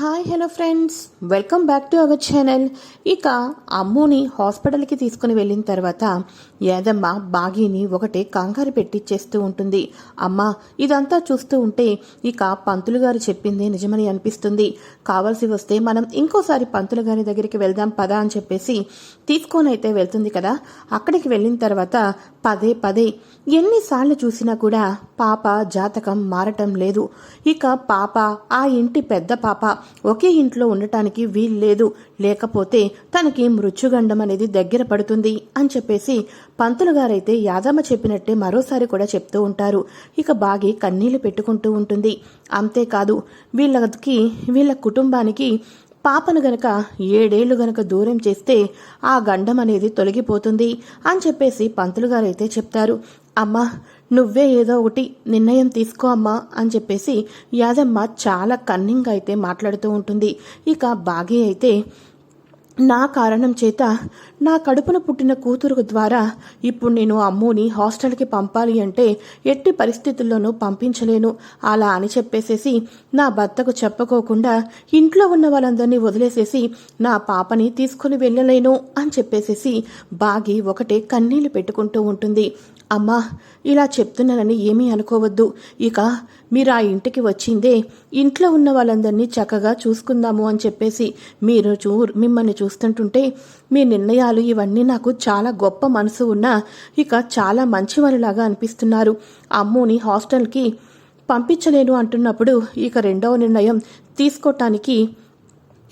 Hi hello friends. Welcome back to our channel. ఇక అమ్ముని హాస్పిటల్కి తీసుకుని వెళ్ళిన తర్వాత యాదమ్మ బాగీని ఒకటే కంగారు పెట్టిచ్చేస్తూ ఉంటుంది. అమ్మ ఇదంతా చూస్తూ ఉంటే ఇక పంతులు గారు చెప్పింది నిజమని అనిపిస్తుంది. కావాల్సి వస్తే మనం ఇంకోసారి పంతులు గారి దగ్గరికి వెళ్దాం పదా అని చెప్పేసి తీసుకొని అయితే వెళ్తుంది కదా. అక్కడికి వెళ్ళిన తర్వాత పదే పదే ఎన్నిసార్లు చూసినా కూడా పాప జాతకం మారటం లేదు. ఇక పాప ఆ ఇంటి పెద్ద పాప ఒకే ఇంట్లో ఉండటానికి వీల్లేదు లేకపోతే తనకి మృత్యుగండం అనేది దగ్గర పడుతుంది అని చెప్పేసి పంతులు గారైతే యాదమ్మ చెప్పినట్టే మరోసారి కూడా చెప్తూ ఉంటారు. ఇక బాగి కన్నీళ్ళు పెట్టుకుంటూ ఉంటుంది. అంతేకాదు వీళ్ళకి వీళ్ళ కుటుంబానికి పాపను గనక ఏడేళ్ళు గనక దూరం చేస్తే ఆ గండం అనేది తొలగిపోతుంది అని చెప్పేసి పంతులు గారైతే చెప్తారు. అమ్మా నువ్వే ఏదో ఒకటి నిర్ణయం తీసుకో అమ్మా అని చెప్పేసి యాదమ్మ చాలా కన్నింగ్ అయితే మాట్లాడుతూ ఉంటుంది. ఇక బాగి అయితే నా కారణం చేత నా కడుపున పుట్టిన కూతురు ద్వారా ఇప్పుడు నేను అమ్ముని హాస్టల్కి పంపాలి అంటే ఎట్టి పరిస్థితుల్లోనూ పంపించలేను. అలా అని చెప్పేసేసి నా భర్తకు చెప్పకోకుండా ఇంట్లో ఉన్న వాళ్ళందరినీ వదిలేసేసి నా పాపని తీసుకుని వెళ్ళలేను అని చెప్పేసేసి బాగి ఒకటే కన్నీళ్ళు పెట్టుకుంటూ ఉంటుంది. అమ్మా ఇలా చెప్తున్నానని ఏమీ అనుకోవద్దు. ఇక మీరు ఆ ఇంటికి వచ్చిందే ఇంట్లో ఉన్న వాళ్ళందరినీ చక్కగా చూసుకుందాము అని చెప్పేసి మీరు చూ మిమ్మల్ని చూస్తుంటుంటే మీ నిర్ణయాలు ఇవన్నీ నాకు చాలా గొప్ప మనసు ఉన్నా ఇక చాలా మంచివారిలాగా అనిపిస్తున్నారు. అమ్ముని హాస్టల్కి పంపించలేను అంటున్నప్పుడు ఇక రెండవ నిర్ణయం తీసుకోవటానికి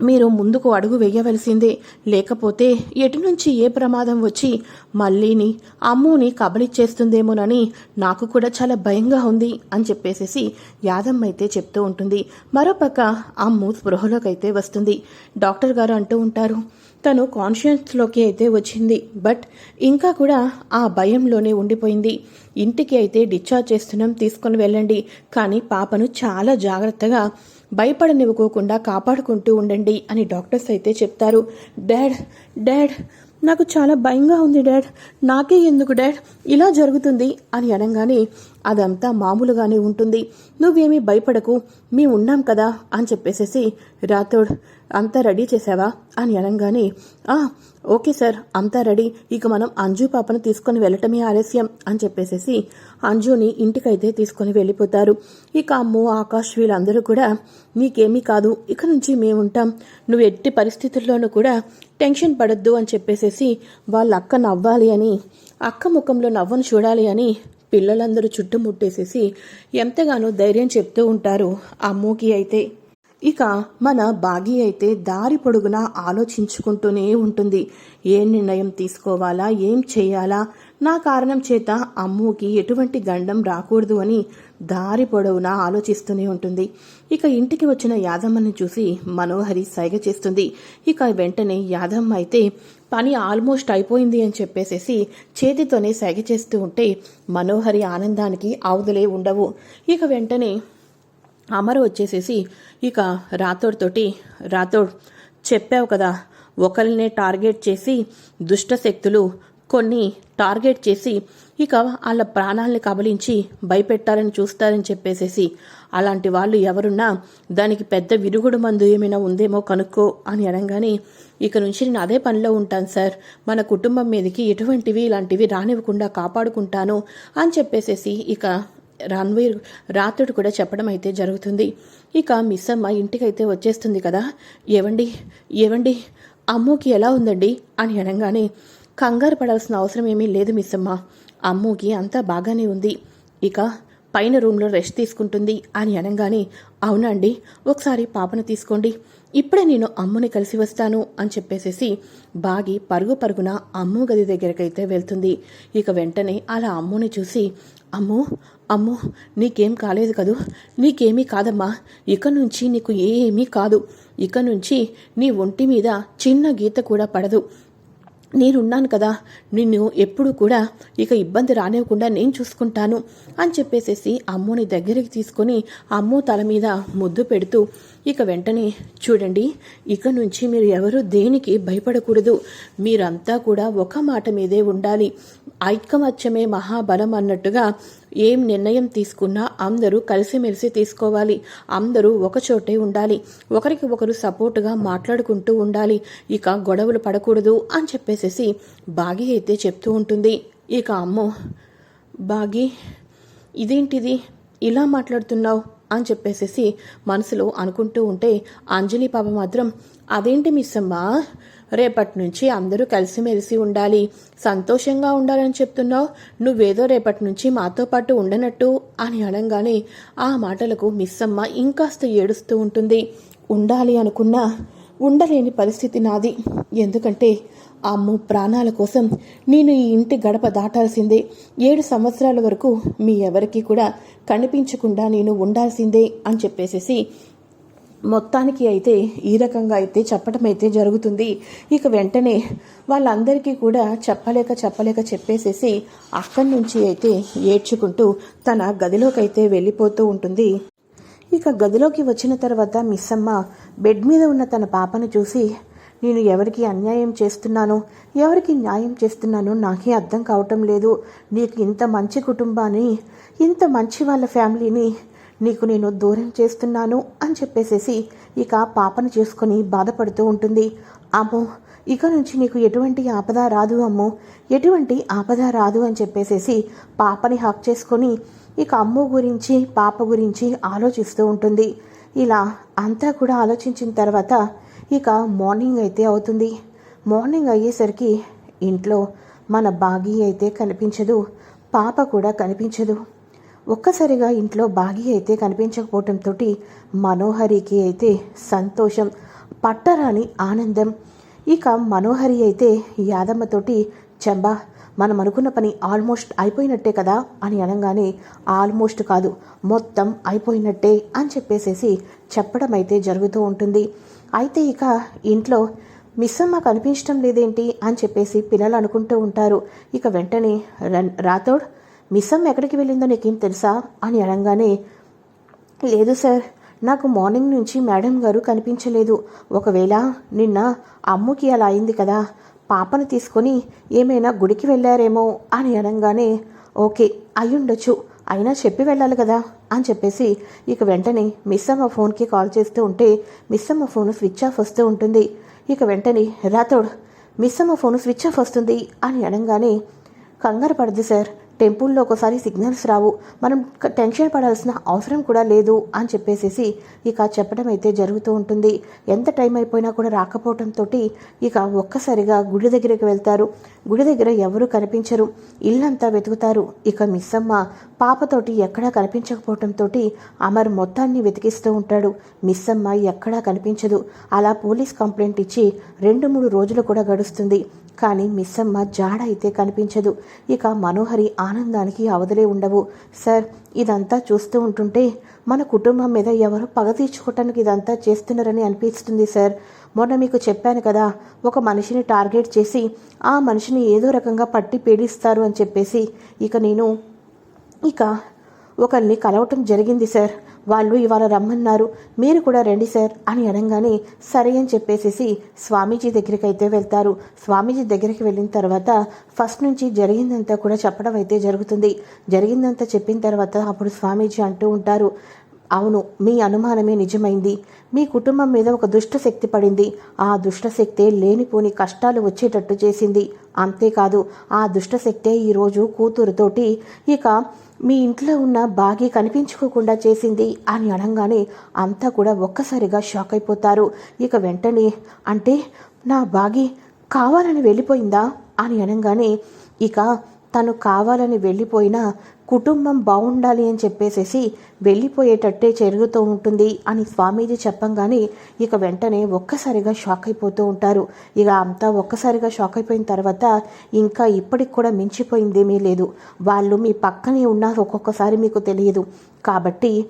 మీరు ముందుకు అడుగు వేయవలసిందే. లేకపోతే ఎటు నుంచి ఏ ప్రమాదం వచ్చి మళ్ళీని అమ్ముని కబలిచ్చేస్తుందేమోనని నాకు కూడా చాలా భయంగా ఉంది అని చెప్పేసేసి యాదమ్మ అయితే చెప్తూ ఉంటుంది. మరోపక్క అమ్ము స్పృహలోకైతే వస్తుంది. డాక్టర్ గారు అంటూ ఉంటారు తను కాన్షియస్లోకి అయితే వచ్చింది బట్ ఇంకా కూడా ఆ భయంలోనే ఉండిపోయింది. ఇంటికి అయితే డిశ్చార్జ్ చేస్తున్నాం తీసుకొని వెళ్ళండి. కానీ పాపను చాలా జాగ్రత్తగా భయపడనివ్వకోకుండా కాపాడుకుంటూ ఉండండి అని డాక్టర్స్ అయితే చెప్తారు. డాడ్ డాడ్ నాకు చాలా భయంగా ఉంది డాడ్. నాకే ఎందుకు డాడ్? ఇలా జరుగుతుంది అని అనగానే అదంతా మామూలుగానే ఉంటుంది. నువ్వేమీ భయపడకు మేము ఉన్నాం కదా అని చెప్పేసేసి రాతోడ్ అంతా రెడీ చేసావా అని అనగానే ఆ ఓకే సార్ అంతా రెడీ. ఇక మనం అంజు పాపను తీసుకొని వెళ్ళటమే ఆలస్యం అని చెప్పేసేసి అంజుని ఇంటికైతే తీసుకొని వెళ్ళిపోతారు. ఇక అమ్ము ఆకాష్ వీళ్ళందరూ కూడా నీకేమీ కాదు ఇక నుంచి మేముంటాం. నువ్వు ఎట్టి పరిస్థితుల్లోనూ కూడా టెన్షన్ పడద్దు అని చెప్పేసేసి వాళ్ళ అక్క నవ్వాలి అని అక్క ముఖంలో నవ్వును చూడాలి అని పిల్లలందరూ చుట్టుముట్టేసేసి ఎంతగానో ధైర్యం చెప్తూ ఉంటారు అమ్మూకి అయితే. ఇక మన బాగి అయితే దారి పొడుగునా ఆలోచించుకుంటూనే ఉంటుంది. ఏ నిర్ణయం తీసుకోవాలా? ఏం చేయాలా? నా కారణం చేత అమ్ముకి ఎటువంటి గండం రాకూడదు అని దారి పొడవునా ఆలోచిస్తూనే ఉంటుంది. ఇక ఇంటికి వచ్చిన యాదమ్మని చూసి మనోహరి సైగ చేస్తుంది. ఇక వెంటనే యాదమ్మ అయితే పని ఆల్మోస్ట్ అయిపోయింది అని చెప్పేసేసి చేతితోనే సైగ చేస్తూ ఉంటే మనోహరి ఆనందానికి ఆవుదలే ఉండవు. ఇక వెంటనే అమర వచ్చేసేసి ఇక రాతోడ్తోటి రాథోడ్ చెప్పావు కదా ఒకరినే టార్గెట్ చేసి దుష్ట శక్తులు కొన్ని టార్గెట్ చేసి ఇక వాళ్ళ ప్రాణాలని కబలించి భయపెట్టాలని చూస్తారని చెప్పేసేసి అలాంటి వాళ్ళు ఎవరున్నా దానికి పెద్ద విరుగుడు మందు ఏమైనా ఉందేమో కనుక్కో అని అనగానే ఇక నుంచి నేను అదే పనిలో ఉంటాను సార్. మన కుటుంబం మీదకి ఎటువంటివి ఇలాంటివి రానివ్వకుండా కాపాడుకుంటాను అని చెప్పేసేసి ఇక రణ్వీర్ రాత్రుడు కూడా చెప్పడం అయితే జరుగుతుంది. ఇక మిస్ అమ్మ ఇంటికైతే వచ్చేస్తుంది కదా. ఏవండి? ఏవండి? అమ్మోకి ఎలా ఉందండి? అని అనగానే కంగారు పడాల్సిన అవసరం ఏమీ లేదు మిస్సమ్మ. అమ్మూకి అమ్ముకి అంతా బాగానే ఉంది. ఇక పైన రూమ్లో రెస్ట్ తీసుకుంటుంది అని అనగానే అవునండి ఒకసారి పాపను తీసుకోండి. ఇప్పుడే నేను అమ్ముని కలిసి వస్తాను అని చెప్పేసేసి బాగి పరుగు పరుగున అమ్ము గది దగ్గరకైతే వెళ్తుంది. ఇక వెంటనే అలా అమ్ముని చూసి అమ్మో అమ్ము నీకేం కాలేదు కదూ? నీకేమీ కాదమ్మా. ఇక నుంచి నీకు ఏమీ కాదు. ఇక నుంచి నీ ఒంటి మీద చిన్న గీత కూడా పడదు. నేనున్నాను కదా నిన్ను ఎప్పుడు కూడా ఇక ఇబ్బంది రానివ్వకుండా నేను చూసుకుంటాను అని చెప్పేసేసి అమ్మోని దగ్గరికి తీసుకొని అమ్మో తల మీద ముద్దు పెడుతూ ఇక వెంటనే చూడండి ఇక నుంచి మీరు ఎవరు దేనికి భయపడకూడదు మీరంతా కూడా ఒక మాట మీదే ఉండాలి ఐకమత్యమే మహాబలం అన్నట్టుగా ఏం నిర్ణయం తీసుకున్నా అందరూ కలిసిమెలిసి తీసుకోవాలి. అందరూ ఒకచోటే ఉండాలి. ఒకరికి ఒకరు సపోర్టుగా మాట్లాడుకుంటూ ఉండాలి. ఇక గొడవలు పడకూడదు అని చెప్పేసేసి బాగి అయితే చెప్తూ ఉంటుంది. ఇక అమ్మో బాగి ఇదేంటిది? ఇలా మాట్లాడుతున్నావు? అని చెప్పేసేసి మనసులో అనుకుంటూ ఉంటే అంజలి పాప మాత్రం అదేంటి మిస్ అమ్మా రేపటి నుంచి అందరూ కలిసిమెలిసి ఉండాలి. సంతోషంగా ఉండాలని చెప్తున్నావు. నువ్వేదో రేపటి నుంచి మాతో పాటు ఉండనట్టు అని అనగానే ఆ మాటలకు మిస్ అమ్మ ఇంకాస్త ఏడుస్తూ ఉంటుంది. ఉండాలి అనుకున్నా ఉండలేని పరిస్థితి నాది. ఎందుకంటే అమ్ము ప్రాణాల కోసం నేను ఈ ఇంటి గడప దాటాల్సిందే. ఏడు సంవత్సరాల వరకు మీ ఎవరికి కూడా కనిపించకుండా నేను ఉండాల్సిందే అని చెప్పేసేసి మొత్తానికి అయితే ఈ రకంగా అయితే చెప్పడం అయితే జరుగుతుంది. ఇక వెంటనే వాళ్ళందరికీ కూడా చెప్పలేక చెప్పలేక చెప్పేసేసి అక్కడి నుంచి అయితే ఏడ్చుకుంటూ తన గదిలోకి అయితే వెళ్ళిపోతూ ఉంటుంది. ఇక గదిలోకి వచ్చిన తర్వాత మిస్ అమ్మ బెడ్ మీద ఉన్న తన పాపను చూసి నేను ఎవరికి అన్యాయం చేస్తున్నానో? ఎవరికి న్యాయం చేస్తున్నానో నాకే అర్థం కావటం లేదు. నీకు ఇంత మంచి కుటుంబాన్ని ఇంత మంచి వాళ్ళ ఫ్యామిలీని నీకు నేను దూరం చేస్తున్నాను అని చెప్పేసేసి ఇక పాపను చేసుకొని బాధపడుతూ ఉంటుంది. అమ్మో ఇక నుంచి నీకు ఎటువంటి ఆపద రాదు అమ్మో. ఎటువంటి ఆపద రాదు అని చెప్పేసేసి పాపని హక్ చేసుకొని ఇక అమ్ము గురించి పాప గురించి ఆలోచిస్తూ ఉంటుంది. ఇలా అంతా కూడా ఆలోచించిన తర్వాత ఇక మార్నింగ్ అయితే అవుతుంది. మార్నింగ్ అయ్యేసరికి ఇంట్లో మన బాగి అయితే కనిపించదు పాప కూడా కనిపించదు. ఒక్కసారిగా ఇంట్లో బాగి అయితే కనిపించకపోవటంతో మనోహరికి అయితే సంతోషం పట్టరాని ఆనందం. ఇక మనోహరి అయితే యాదమ్మతోటి చెంబా మనం అనుకున్న పని ఆల్మోస్ట్ అయిపోయినట్టే కదా అని అనగానే ఆల్మోస్ట్ కాదు మొత్తం అయిపోయినట్టే అని చెప్పేసేసి చెప్పడం అయితే జరుగుతూ ఉంటుంది. అయితే ఇక ఇంట్లో మిస్ అమ్మ కనిపించడం లేదేంటి? అని చెప్పేసి పిల్లలు అనుకుంటూ ఉంటారు. ఇక వెంటనే రన్ రాథోడ్ మిస్సమ్ ఎక్కడికి వెళ్ళిందో నీకేం తెలుసా అని అనగానే లేదు సార్ నాకు మార్నింగ్ నుంచి మేడం గారు కనిపించలేదు. ఒకవేళ నిన్న అమ్ముకి అలా అయింది కదా పాపను తీసుకొని ఏమైనా గుడికి వెళ్ళారేమో అని అనగానే ఓకే అయ్యుండొచ్చు అయినా చెప్పి వెళ్ళాలి కదా అని చెప్పేసి ఇక వెంటనే మిస్ అమ్మ ఫోన్కి కాల్ చేస్తూ ఉంటే మిస్ అమ్మ ఫోన్ స్విచ్ ఆఫ్ వస్తూ ఉంటుంది. ఇక వెంటనే రాథోడ్ మిస్ అమ్మ ఫోన్ స్విచ్ ఆఫ్ వస్తుంది అని అనగానే కంగారు పడదు సార్ టెంపుల్లో ఒకసారి సిగ్నల్స్ రావు. మనం టెన్షన్ పడాల్సిన అవసరం కూడా లేదు అని చెప్పేసేసి ఇక చెప్పడం అయితే జరుగుతూ ఉంటుంది. ఎంత టైం అయిపోయినా కూడా రాకపోవడంతో ఇక ఒక్కసారిగా గుడి దగ్గరికి వెళ్తారు. గుడి దగ్గర ఎవరు కనిపించరు. ఇల్లంతా వెతుకుతారు. ఇక మిస్సమ్మ పాపతోటి ఎక్కడా కనిపించకపోవడంతో అమర్ మొత్తాన్ని వెతికిస్తూ ఉంటాడు. మిస్సమ్మ ఎక్కడా కనిపించదు. అలా పోలీస్ కంప్లైంట్ ఇచ్చి రెండు మూడు రోజులు కూడా గడుస్తుంది. కానీ మిస్సమ్మ జాడ అయితే కనిపించదు. ఇక మనోహరి ఆనందానికి అవధలే ఉండవు. సార్ ఇదంతా చూస్తూ ఉంటుంటే మన కుటుంబం మీద ఎవరు పగ తీర్చుకోవటానికి ఇదంతా చేస్తున్నారని అనిపిస్తుంది సార్. మొన్న మీకు చెప్పాను కదా ఒక మనిషిని టార్గెట్ చేసి ఆ మనిషిని ఏదో రకంగా పట్టి పీడిస్తారు అని చెప్పేసి ఇక నేను ఇక ఒకరిని కలవటం జరిగింది సార్. వాళ్ళు ఇవాళ రమ్మన్నారు. మీరు కూడా రండి సార్ అని అనగానే సరే అని చెప్పేసేసి స్వామీజీ దగ్గరికి అయితే వెళ్తారు. స్వామీజీ దగ్గరికి వెళ్ళిన తర్వాత ఫస్ట్ నుంచి జరిగిందంతా కూడా చెప్పడం అయితే జరుగుతుంది. జరిగిందంతా చెప్పిన తర్వాత అప్పుడు స్వామీజీ అంటూ ఉంటారు అవును మీ అనుమానమే నిజమైంది. మీ కుటుంబం మీద ఒక దుష్ట శక్తి పడింది. ఆ దుష్ట శక్తే లేనిపోని కష్టాలు వచ్చేటట్టు చేసింది. అంతేకాదు ఆ దుష్ట శక్తే ఈరోజు కూతురుతోటి ఇక మీ ఇంట్లో ఉన్న బాగి కనిపించుకోకుండా చేసింది అని అనగానే అంతా కూడా ఒక్కసారిగా షాక్ అయిపోతారు. ఇక వెంటనే అంటే నా బాగి కావాలని వెళ్ళిపోయిందా? అని అనగానే ఇక తను కావాలని వెళ్ళిపోయినా కుటుంబం బాగుండాలి అని చెప్పేసేసి వెళ్ళిపోయేటట్టే జరుగుతూ ఉంటుంది అని స్వామీజీ చెప్పంగానే ఇక వెంటనే ఒక్కసారిగా షాక్ అయిపోతూ ఉంటారు. ఇక అంతా ఒక్కసారిగా షాక్ అయిపోయిన తర్వాత ఇంకా ఇప్పటికి కూడా మించిపోయిందేమీ లేదు. వాళ్ళు మీ పక్కనే ఉన్నారు ఒక్కొక్కసారి మీకు తెలియదు. కాబట్టి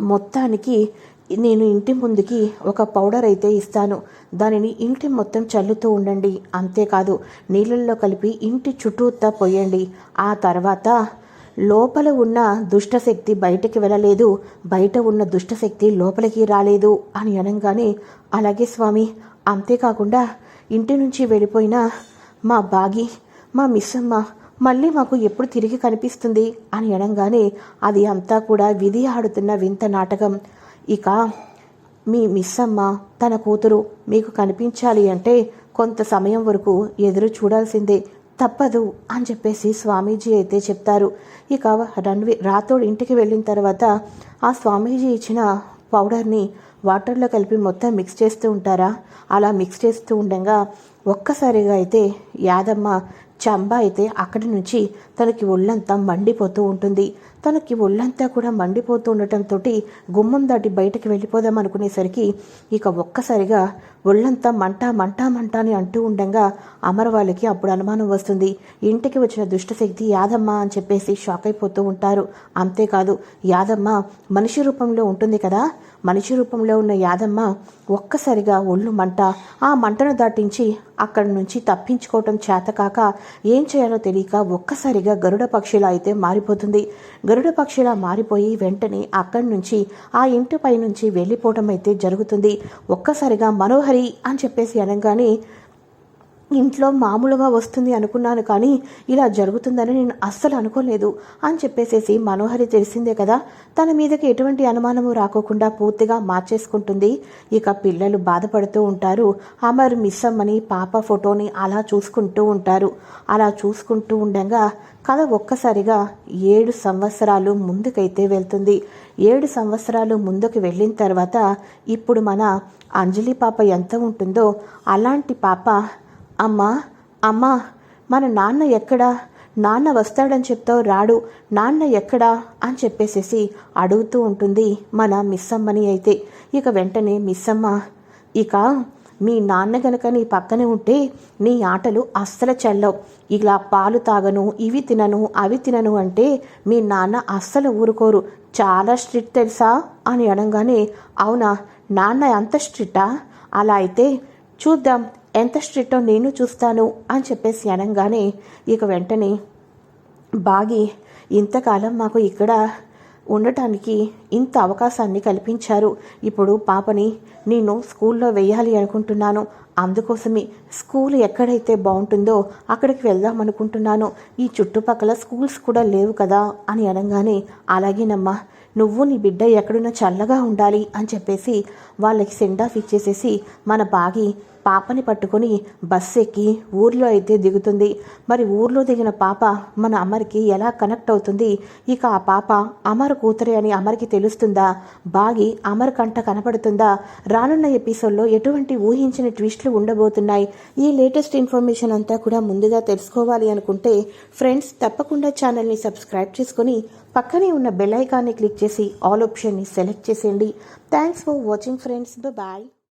మొత్తానికి నేను ఇంటి ముందుకి ఒక పౌడర్ అయితే ఇస్తాను. దానిని ఇంటి మొత్తం చల్లుతూ ఉండండి. అంతేకాదు నీళ్ళల్లో కలిపి ఇంటి చుట్టూతా పోయండి ఆ తర్వాత లోపల ఉన్న దుష్టశక్తి బయటకి వెళ్ళలేదు. బయట ఉన్న దుష్టశక్తి లోపలికి రాలేదు అని అనగానే అలాగే స్వామి అంతేకాకుండా ఇంటి నుంచి వెళ్ళిపోయిన మా బాగి మా మిస్సమ్మ మళ్ళీ మాకు ఎప్పుడు తిరిగి కనిపిస్తుంది? అని అనగానే అది అంతా కూడా విధి ఆడుతున్న వింత నాటకం. ఇక మీ మిస్ అమ్మ తన కూతురు మీకు కనిపించాలి అంటే కొంత సమయం వరకు ఎదురు చూడాల్సిందే. తప్పదు అని చెప్పేసి స్వామీజీ అయితే చెప్తారు. ఇక రణ్వి రాతోడు ఇంటికి వెళ్ళిన తర్వాత ఆ స్వామీజీ ఇచ్చిన పౌడర్ని వాటర్లో కలిపి మొత్తం మిక్స్ చేస్తూ ఉంటారా? అలా మిక్స్ చేస్తూ ఉండగా ఒక్కసారిగా అయితే యాదమ్మ చంబ అయితే అక్కడి నుంచి తనకి ఒళ్ళంతా మండిపోతూ ఉంటుంది. తనకి ఒళ్ళంతా కూడా మండిపోతూ ఉండటంతో గుమ్మం దాటి బయటకు వెళ్ళిపోదాం అనుకునేసరికి ఇక ఒక్కసారిగా ఒళ్ళంతా మంట మంట మంట అని అంటూ ఉండగా అమర వాళ్ళకి అప్పుడు అనుమానం వస్తుంది. ఇంటికి వచ్చిన దుష్టశక్తి యాదమ్మ అని చెప్పేసి షాక్ అయిపోతూ ఉంటారు. అంతేకాదు యాదమ్మ మనిషి రూపంలో ఉంటుంది కదా. మనిషి రూపంలో ఉన్న యాదమ్మ ఒక్కసారిగా ఒళ్ళు మంట ఆ మంటను దాటించి అక్కడి నుంచి తప్పించుకోవటం చేతకాక ఏం చేయాలో తెలియక ఒక్కసారిగా గరుడ పక్షిలా అయితే మారిపోతుంది. గరుడ పక్షిలా మారిపోయి వెంటనే అక్కడి నుంచి ఆ ఇంటిపై నుంచి వెళ్ళిపోవటం అయితే జరుగుతుంది. ఒక్కసారిగా మనోహరి అని చెప్పేసి అనగానే ఇంట్లో మామూలుగా వస్తుంది అనుకున్నాను కానీ ఇలా జరుగుతుందని నేను అస్సలు అనుకోలేదు అని చెప్పేసేసి మనోహరి తెలిసిందే కదా. తన మీదకి ఎటువంటి అనుమానము రాకోకుండా పూర్తిగా మార్చేసుకుంటుంది. ఇక పిల్లలు బాధపడుతూ ఉంటారు. అమర్ మిస్ అమ్మని పాప ఫోటోని అలా చూసుకుంటూ ఉంటారు. అలా చూసుకుంటూ ఉండగా కథ ఒక్కసారిగా ఏడు సంవత్సరాలు ముందుకైతే వెళ్తుంది. ఏడు సంవత్సరాలు ముందుకు వెళ్ళిన తర్వాత ఇప్పుడు మన అంజలి పాప ఎంత ఉంటుందో అలాంటి పాప అమ్మా అమ్మా మన నాన్న ఎక్కడా? నాన్న వస్తాడని చెప్తావు రాడు. నాన్న ఎక్కడా? అని చెప్పేసేసి అడుగుతూ ఉంటుంది మన మిస్ అమ్మని అయితే. ఇక వెంటనే మిస్సమ్మ ఇక మీ నాన్న గనక నీ పక్కనే ఉంటే నీ ఆటలు అస్సలు చెల్లవు. ఇలా పాలు తాగను ఇవి తినను అవి తినను అంటే మీ నాన్న అస్సలు ఊరుకోరు. చాలా స్ట్రిక్ట్ తెలుసా? అని అనగానే అవునా నాన్న అంత స్ట్రిక్టా? అలా అయితే చూద్దాం ఎంత స్ట్రిక్టో నేను చూస్తాను అని చెప్పేసి అనగానే ఇక వెంటనే బాగి ఇంతకాలం మాకు ఇక్కడ ఉండటానికి ఇంత అవకాశాన్ని కల్పించారు. ఇప్పుడు పాపని నేను స్కూల్లో వెయ్యాలి అనుకుంటున్నాను. అందుకోసమే స్కూల్ ఎక్కడైతే బాగుంటుందో అక్కడికి వెళ్దాం అనుకుంటున్నాను. ఈ చుట్టుపక్కల స్కూల్స్ కూడా లేవు కదా అని అనగానే అలాగేనమ్మా నువ్వు నీ బిడ్డ ఎక్కడున్నా చల్లగా ఉండాలి అని చెప్పేసి వాళ్ళకి సెండ్ ఆఫ్ ఇచ్చేసేసి మన బాగి పాపని పట్టుకొని బస్సు ఎక్కి ఊర్లో అయితే దిగుతుంది. మరి ఊర్లో దిగిన పాప మన అమర్కి ఎలా కనెక్ట్ అవుతుంది? ఇక ఆ పాప అమర్ కూతురే అని అమర్కి తెలుస్తుందా? బాగి అమర్ కంట కనపడుతుందా? రానున్న ఎపిసోడ్లో ఎటువంటి ఊహించిన ట్విస్ట్లు ఉండబోతున్నాయి. ఈ లేటెస్ట్ ఇన్ఫర్మేషన్ అంతా కూడా ముందుగా తెలుసుకోవాలి అనుకుంటే ఫ్రెండ్స్ తప్పకుండా ఛానల్ని సబ్స్క్రైబ్ చేసుకొని పక్కనే ఉన్న బెల్ ఐకాన్ని క్లిక్ చేసి ఆల్ ఆప్షన్ని సెలెక్ట్ చేసేయండి. Thanks for watching friends bye